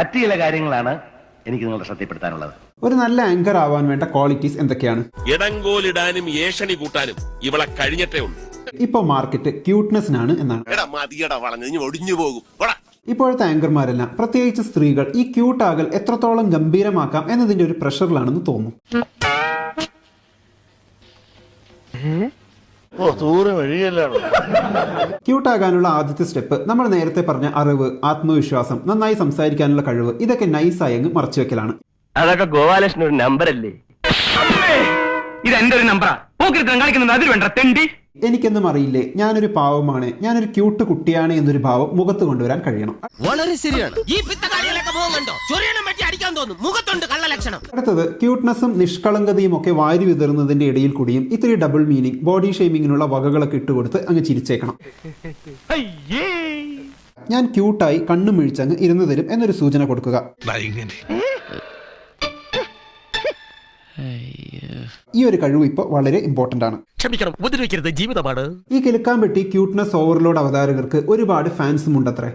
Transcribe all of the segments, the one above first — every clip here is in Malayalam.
മറ്റു ചില കാര്യങ്ങളാണ് എനിക്ക് നിങ്ങളുടെ ശ്രദ്ധപ്പെടുത്താനുള്ളത് ഒരു നല്ല ആങ്കർ ആവാൻ വേണ്ട ക്വാളിറ്റീസ് എന്തൊക്കെയാണ്? ഇടങ്കോലിടാനും ഏഷണി കൂട്ടാനും ഇവളെ കഴിഞ്ഞിട്ടേ ഉള്ളൂ. ഇപ്പൊ മാർക്കറ്റ് ക്യൂട്ട്നെസ്സിനാണ് എന്നാണ്. എടാ മതിയടാ വളഞ്ഞു ഒടിഞ്ഞു പോകും. പോടാ. ഇപ്പോഴത്തെ ആങ്കർമാരെല്ലാം പ്രത്യേകിച്ച് സ്ത്രീകൾ ഈ ക്യൂട്ട് ആകൽ എത്രത്തോളം ഗംഭീരമാക്കാം എന്നതിന്റെ ഒരു പ്രഷറിലാണെന്ന് തോന്നുന്നു ക്യൂട്ട് ആകാനുള്ള ആദ്യത്തെ സ്റ്റെപ്പ് നമ്മൾ നേരത്തെ പറഞ്ഞ അറിവ് ആത്മവിശ്വാസം നന്നായി സംസാരിക്കാനുള്ള കഴിവ് ഇതൊക്കെ നൈസായി അങ്ങ് മറച്ചു വെക്കലാണ്. അതൊക്കെ ഗോപാലകൃഷ്ണൻ ഒരു നമ്പർ അല്ലേ? ഇത് എന്റെ ഒരു നമ്പറാ പോക്കിരുത്തം കാണിക്കുന്നത് അതിൽ വേണ്ട തെണ്ടി. എനിക്കൊന്നും അറിയില്ലേ ഞാനൊരു പാവമാണ് ഞാനൊരു ക്യൂട്ട് കുട്ടിയാണ് എന്നൊരു ഭാവം മുഖത്ത് കൊണ്ടുവരാൻ കഴിയണം. വളരെ ശരിയാണ്. ഈ അടുത്തത് ക്യൂട്ട്നെസ്സും നിഷ്കളങ്കതയും ഒക്കെ വാരി വിതറുന്നതിന്റെ ഇടയിൽ കൂടിയും ഇത്തിരി ഡബിൾ മീനിങ് ബോഡി ഷെയ്മിങ്ങിനുള്ള വകകളൊക്കെ ഇട്ടുകൊടുത്ത് അങ്ങ് ചിരിച്ചേക്കണം. ഞാൻ ക്യൂട്ടായി കണ്ണു മിഴിച്ചങ്ങ് ഇരുന്ന് തരും എന്നൊരു സൂചന കൊടുക്കുക. ഈ ഒരു കഴിവ് ഇപ്പോൾ വളരെ ഇമ്പോർട്ടന്റ് ആണ്. ക്ഷമിക്കണം ഉപദ്രവിക്കരുത് ജീവിതമാണ്. ഈ കിലുക്കാൻ പെട്ടി ക്യൂട്ട്നെസ് ഓവർലോഡ് അവതാരകർക്ക് ഒരുപാട് ഫാൻസും ഉണ്ടത്രേ.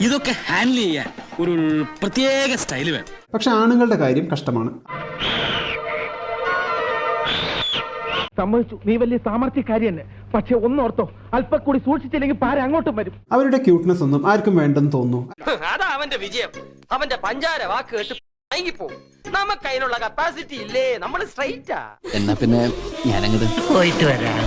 ഇതൊക്കെ ഹാൻഡിൽ ചെയ്യാൻ ഒരു പ്രത്യേക സ്റ്റൈൽ വേണം. പക്ഷെ ആണുങ്ങളുടെ കാര്യം കഷ്ടമാണ്. സമ്മതിച്ചു. നീ വലിയ സാമർത്ഥ്യക്കാരി തന്നെ പക്ഷെ ഒന്നോർത്തോ അല്പം കൂടി സൂക്ഷിച്ചില്ലെങ്കിൽ പാര അങ്ങോട്ടും വരും. അവരുടെ ക്യൂട്ട്നെസ് ഒന്നും ആർക്കും വേണ്ടെന്ന് തോന്നുന്നു. അതാ അവന്റെ വിജയം. അവന്റെ പഞ്ചാര വാക്ക് കേട്ട് മയങ്ങിപ്പോവും. നമുക്ക് അതിനുള്ള കപ്പാസിറ്റി ഇല്ലേ നമ്മൾ സ്ട്രൈറ്റാ എന്നാ പിന്നെ ഞാനങ്ങോട്ട് പോയിട്ട് വരാം.